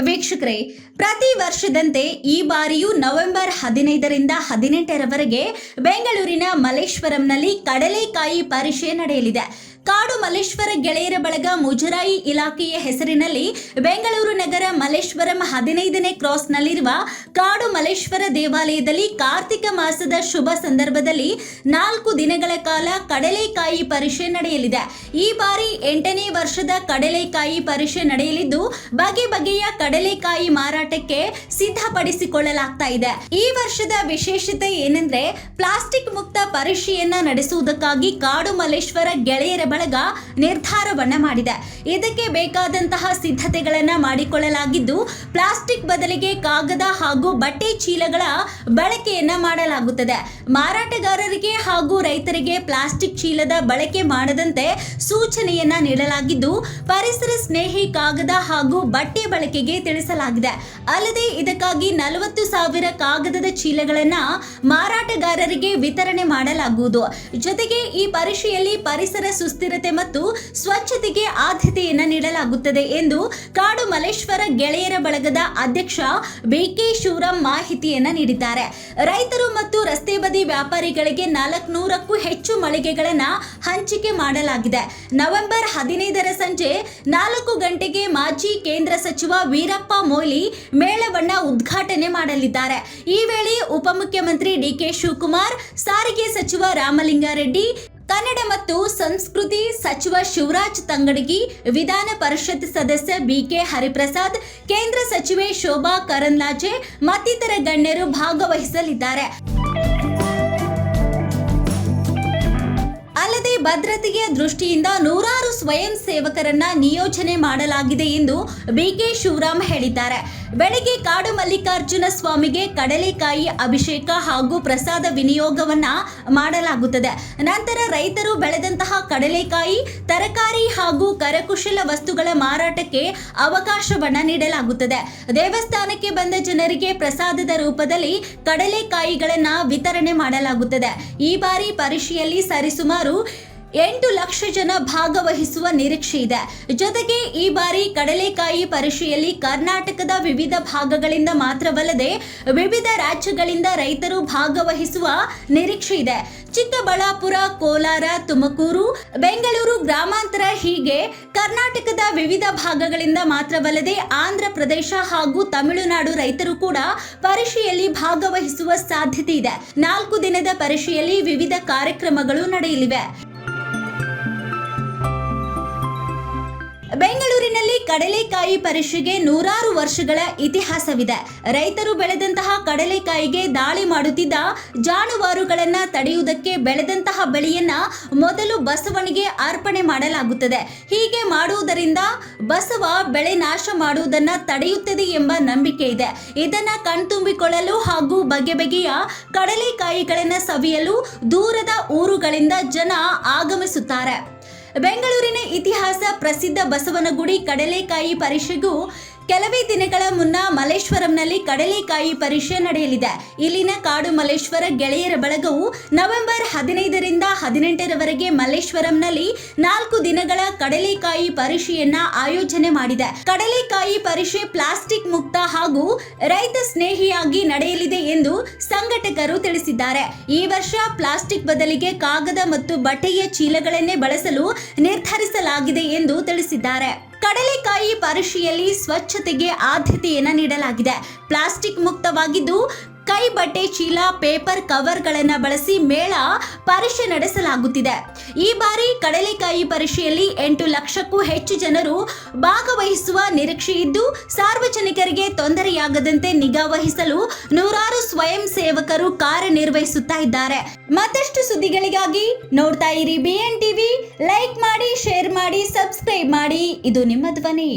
ವೀಕ್ಷಕರೇ, ಪ್ರತಿ ವರ್ಷದಂತೆ ಈ ಬಾರಿಯೂ ನವೆಂಬರ್ ಹದಿನೈದರಿಂದ ಹದಿನೆಂಟರವರೆಗೆ ಬೆಂಗಳೂರಿನ ಮಲ್ಲೇಶ್ವರಂನಲ್ಲಿ ಕಡಲೆಕಾಯಿ ಪರಿಷೆ ನಡೆಯಲಿದೆ. ಕಾಡು ಮಲ್ಲೇಶ್ವರ ಗೆಳೆಯರ ಬಳಗ ಮುಜರಾಯಿ ಇಲಾಖೆಯ ಹೆಸರಿನಲ್ಲಿ ಬೆಂಗಳೂರು ನಗರ ಮಲ್ಲೇಶ್ವರಂ ಹದಿನೈದನೇ ಕ್ರಾಸ್ನಲ್ಲಿರುವ ಕಾಡು ಮಲ್ಲೇಶ್ವರ ದೇವಾಲಯದಲ್ಲಿ ಕಾರ್ತಿಕ ಮಾಸದ ಶುಭ ಸಂದರ್ಭದಲ್ಲಿ ನಾಲ್ಕು ದಿನಗಳ ಕಾಲ ಕಡಲೆಕಾಯಿ ಪರಿಷೆ ನಡೆಯಲಿದೆ. ಈ ಬಾರಿ ಎಂಟನೇ ವರ್ಷದ ಕಡಲೆಕಾಯಿ ಪರಿಷೆ ನಡೆಯಲಿದ್ದು, ಬಗೆ ಬಗೆಯ ಕಡಲೆಕಾಯಿ ಮಾರಾಟಕ್ಕೆ ಸಿದ್ಧಪಡಿಸಿಕೊಳ್ಳಲಾಗ್ತಾ ಇದೆ. ಈ ವರ್ಷದ ವಿಶೇಷತೆ ಏನೆಂದ್ರೆ ಪ್ಲಾಸ್ಟಿಕ್ ಮುಕ್ತ ಪರಿಷೆಯನ್ನ ನಡೆಸುವುದಕ್ಕಾಗಿ ಕಾಡು ಮಲ್ಲೇಶ್ವರ ಗೆಳೆಯರ ಬಳಗ ನಿರ್ಧಾರವನ್ನ ಮಾಡಿದೆ. ಇದಕ್ಕೆ ಬೇಕಾದಂತಹ ಸಿದ್ಧತೆಗಳನ್ನ ಮಾಡಿಕೊಳ್ಳಲಾಗಿದ್ದು ಪ್ಲಾಸ್ಟಿಕ್ ಬದಲಿಗೆ ಕಾಗದ ಹಾಗೂ ಬಟ್ಟೆ ಚೀಲಗಳ ಬಳಕೆಯನ್ನ ಮಾಡಲಾಗುತ್ತದೆ. ಮಾರಾಟಗಾರರಿಗೆ ಹಾಗೂ ರೈತರಿಗೆ ಪ್ಲಾಸ್ಟಿಕ್ ಚೀಲದ ಬಳಕೆ ಮಾಡದಂತೆ ಸೂಚನೆಯನ್ನ ನೀಡಲಾಗಿದ್ದು ಪರಿಸರ ಸ್ನೇಹಿ ಕಾಗದ ಹಾಗೂ ಬಟ್ಟೆ ಬಳಕೆಗೆ ತಿಳಿಸಲಾಗಿದೆ. ಅಲ್ಲದೆ ಇದಕ್ಕಾಗಿ ನಲವತ್ತು ಸಾವಿರ ಕಾಗದದ ಚೀಲಗಳನ್ನ ಮಾರಾಟಗಾರರಿಗೆ ವಿತರಣೆ ಮಾಡಲಾಗುವುದು. ಜೊತೆಗೆ ಈ ಪರಿಷೆಯಲ್ಲಿ ಪರಿಸರ ಸುಸ್ಥಿರತೆ ಮತ್ತು ಸ್ವಚ್ಛತೆಗೆ ಆದ್ಯತೆಯನ್ನ ನೀಡಲಾಗುತ್ತದೆ ಎಂದು ಕಾಡು ಮಲ್ಲೇಶ್ವರ ಗೆಳೆಯರ ಬಳಗದ ಅಧ್ಯಕ್ಷ ಬಿಕೆ ಶಿವರಾಮ್ ಮಾಹಿತಿಯನ್ನ ನೀಡಿದ್ದಾರೆ. ರೈತರು ಮತ್ತು ರಸ್ತೆ ಬದಿ ವ್ಯಾಪಾರಿಗಳಿಗೆ ನಾಲ್ಕುನೂರಕ್ಕೂ ಹೆಚ್ಚು ಮಳಿಗೆಗಳನ್ನ ಹಂಚಿಕೆ ಮಾಡಲಾಗಿದೆ. ನವೆಂಬರ್ ಹದಿನೈದರ ಸಂಜೆ ನಾಲ್ಕು ಗಂಟೆಗೆ ಮಾಜಿ ಕೇಂದ್ರ ಸಚಿವ ವೀರಪ್ಪ ಮೊಯ್ಲಿ ಮೇಳವನ್ನ ಉದ್ಘಾಟನೆ ಮಾಡಲಿದ್ದಾರೆ. ಈ ವೇಳೆ ಉಪಮುಖ್ಯಮಂತ್ರಿ ಡಿಕೆ ಶಿವಕುಮಾರ್, ಸಾರಿಗೆ ಸಚಿವ ರಾಮಲಿಂಗಾರೆಡ್ಡಿ, ಕನ್ನಡ ಮತ್ತು ಸಂಸ್ಕೃತಿ ಸಚಿವ ಶಿವರಾಜ್ ತಂಗಡಗಿ, ವಿಧಾನ ಪರಿಷತ್ ಸದಸ್ಯ ಬಿಕೆ ಹರಿಪ್ರಸಾದ್, ಕೇಂದ್ರ ಸಚಿವೆ ಶೋಭಾ ಕರಂದ್ಲಾಜೆ ಮತ್ತಿತರ ಗಣ್ಯರು ಭಾಗವಹಿಸಲಿದ್ದಾರೆ. ಭದ್ರತೆಯ ದೃಷ್ಟಿಯಿಂದ ನೂರಾರು ಸ್ವಯಂ ಸೇವಕರನ್ನ ನಿಯೋಜನೆ ಮಾಡಲಾಗಿದೆ ಎಂದು ಬಿಕೆ ಶಿವರಾಮ್ ಹೇಳಿದ್ದಾರೆ. ಬೆಳಗ್ಗೆ ಕಾಡು ಮಲ್ಲಿಕಾರ್ಜುನ ಸ್ವಾಮಿಗೆ ಕಡಲೆಕಾಯಿ ಅಭಿಷೇಕ ಹಾಗೂ ಪ್ರಸಾದ ವಿನಿಯೋಗವನ್ನ ಮಾಡಲಾಗುತ್ತದೆ. ನಂತರ ರೈತರು ಬೆಳೆದಂತಹ ಕಡಲೆಕಾಯಿ, ತರಕಾರಿ ಹಾಗೂ ಕರಕುಶಲ ವಸ್ತುಗಳ ಮಾರಾಟಕ್ಕೆ ಅವಕಾಶವನ್ನ ನೀಡಲಾಗುತ್ತದೆ. ದೇವಸ್ಥಾನಕ್ಕೆ ಬಂದ ಜನರಿಗೆ ಪ್ರಸಾದದ ರೂಪದಲ್ಲಿ ಕಡಲೆಕಾಯಿಗಳನ್ನ ವಿತರಣೆ ಮಾಡಲಾಗುತ್ತದೆ. ಈ ಬಾರಿ ಪರಿಷೆಯಲ್ಲಿ ಸರಿಸುಮಾರು ಎಂಟು ಲಕ್ಷ ಜನ ಭಾಗವಹಿಸುವ ನಿರೀಕ್ಷೆ ಇದೆ. ಜೊತೆಗೆ ಈ ಬಾರಿ ಕಡಲೆಕಾಯಿ ಪರಿಷೆಯಲ್ಲಿ ಕರ್ನಾಟಕದ ವಿವಿಧ ಭಾಗಗಳಿಂದ ಮಾತ್ರವಲ್ಲದೆ ವಿವಿಧ ರಾಜ್ಯಗಳಿಂದ ರೈತರು ಭಾಗವಹಿಸುವ ನಿರೀಕ್ಷೆ ಇದೆ. ಚಿಕ್ಕಬಳ್ಳಾಪುರ, ಕೋಲಾರ, ತುಮಕೂರು, ಬೆಂಗಳೂರು ಗ್ರಾಮಾಂತರ ಹೀಗೆ ಕರ್ನಾಟಕದ ವಿವಿಧ ಭಾಗಗಳಿಂದ ಮಾತ್ರವಲ್ಲದೆ ಆಂಧ್ರ ಪ್ರದೇಶ ಹಾಗೂ ತಮಿಳುನಾಡು ರೈತರು ಕೂಡ ಪರಿಷೆಯಲ್ಲಿ ಭಾಗವಹಿಸುವ ಸಾಧ್ಯತೆ ಇದೆ. ನಾಲ್ಕು ದಿನದ ಪರಿಷೆಯಲ್ಲಿ ವಿವಿಧ ಕಾರ್ಯಕ್ರಮಗಳು ನಡೆಯಲಿವೆ. ಬೆಂಗಳೂರಿನಲ್ಲಿ ಕಡಲೆಕಾಯಿ ಪರಿಷೆಗೆ ನೂರಾರು ವರ್ಷಗಳ ಇತಿಹಾಸವಿದೆ. ರೈತರು ಬೆಳೆದಂತಹ ಕಡಲೆಕಾಯಿಗೆ ದಾಳಿ ಮಾಡುತ್ತಿದ್ದ ಜಾನುವಾರುಗಳನ್ನ ತಡೆಯುವುದಕ್ಕೆ ಬೆಳೆದಂತಹ ಬೆಳೆಯನ್ನ ಮೊದಲು ಬಸವನಿಗೆ ಅರ್ಪಣೆ ಮಾಡಲಾಗುತ್ತದೆ. ಹೀಗೆ ಮಾಡುವುದರಿಂದ ಬಸವ ಬೆಳೆ ನಾಶ ಮಾಡುವುದನ್ನ ತಡೆಯುತ್ತದೆ ಎಂಬ ನಂಬಿಕೆ ಇದೆ. ಇದನ್ನ ಕಣ್ತುಂಬಿಕೊಳ್ಳಲು ಹಾಗೂ ಬಗೆ ಬಗೆಯ ಕಡಲೆಕಾಯಿಗಳನ್ನ ಸವಿಯಲು ದೂರದ ಊರುಗಳಿಂದ ಜನ ಆಗಮಿಸುತ್ತಾರೆ. ಬೆಂಗಳೂರಿನ ಇತಿಹಾಸ ಪ್ರಸಿದ್ಧ ಬಸವನಗುಡಿ ಕಡಲೆಕಾಯಿ ಪರಿಷೆಗೂ ಕೆಲವೇ ದಿನಗಳ ಮುನ್ನ ಮಲ್ಲೇಶ್ವರಂನಲ್ಲಿ ಕಡಲೆಕಾಯಿ ಪರಿಷೆ ನಡೆಯಲಿದೆ. ಇಲ್ಲಿನ ಕಾಡು ಮಲ್ಲೇಶ್ವರ ಗೆಳೆಯರ ಬಳಗವು ನವೆಂಬರ್ ಹದಿನೈದರಿಂದ ಹದಿನೆಂಟರವರೆಗೆ ಮಲ್ಲೇಶ್ವರಂನಲ್ಲಿ ನಾಲ್ಕು ದಿನಗಳ ಕಡಲೆಕಾಯಿ ಪರಿಷೆಯನ್ನ ಆಯೋಜನೆ ಮಾಡಿದೆ. ಕಡಲೆಕಾಯಿ ಪರಿಷೆ ಪ್ಲಾಸ್ಟಿಕ್ ಮುಕ್ತ ಹಾಗೂ ರೈತ ಸ್ನೇಹಿಯಾಗಿ ನಡೆಯಲಿದೆ ಎಂದು ಸಂಘಟಕರು ತಿಳಿಸಿದ್ದಾರೆ. ಈ ವರ್ಷ ಪ್ಲಾಸ್ಟಿಕ್ ಬದಲಿಗೆ ಕಾಗದ ಮತ್ತು ಬಟ್ಟೆಯ ಚೀಲಗಳನ್ನೇ ಬಳಸಲು ನಿರ್ಧರಿಸಲಾಗಿದೆ ಎಂದು ತಿಳಿಸಿದ್ದಾರೆ. ಕಡಲೆಕಾಯಿ ಪರಿಷೆಯಲ್ಲಿ ಸ್ವಚ್ಛತೆಗೆ ಆದ್ಯತೆಯನ್ನು ನೀಡಲಾಗಿದೆ. ಪ್ಲಾಸ್ಟಿಕ್ ಮುಕ್ತವಾಗಿದ್ದು ಕೈ ಬಟ್ಟೆ ಚೀಲ ಪೇಪರ್ ಕವರ್ಗಳನ್ನು ಬಳಸಿ ಮೇಳ ಪರಿಷೆ ನಡೆಸಲಾಗುತ್ತಿದೆ. ಈ ಬಾರಿ ಕಡಲೆಕಾಯಿ ಪರಿಷೆಯಲ್ಲಿ ಎಂಟು ಲಕ್ಷಕ್ಕೂ ಹೆಚ್ಚು ಜನರು ಭಾಗವಹಿಸುವ ನಿರೀಕ್ಷೆ ಇದ್ದು, ಸಾರ್ವಜನಿಕರಿಗೆ ತೊಂದರೆಯಾಗದಂತೆ ನಿಗಾ ವಹಿಸಲು ನೂರಾರು ಸ್ವಯಂ ಸೇವಕರು ಕಾರ್ಯನಿರ್ವಹಿಸುತ್ತಾ ಇದ್ದಾರೆ. ಮತ್ತಷ್ಟು ಸುದ್ದಿಗಳಿಗಾಗಿ ನೋಡ್ತಾ ಇರಿ ಬಿಎನ್ ಟಿವಿ ಲೈಕ್ ಮಾಡಿ ಶೇರ್ ಮಾಡಿ ಸಬ್ಸ್ಕ್ರೈಬ್ ಮಾಡಿ. ಇದು ನಿಮ್ಮ ಧ್ವನಿ.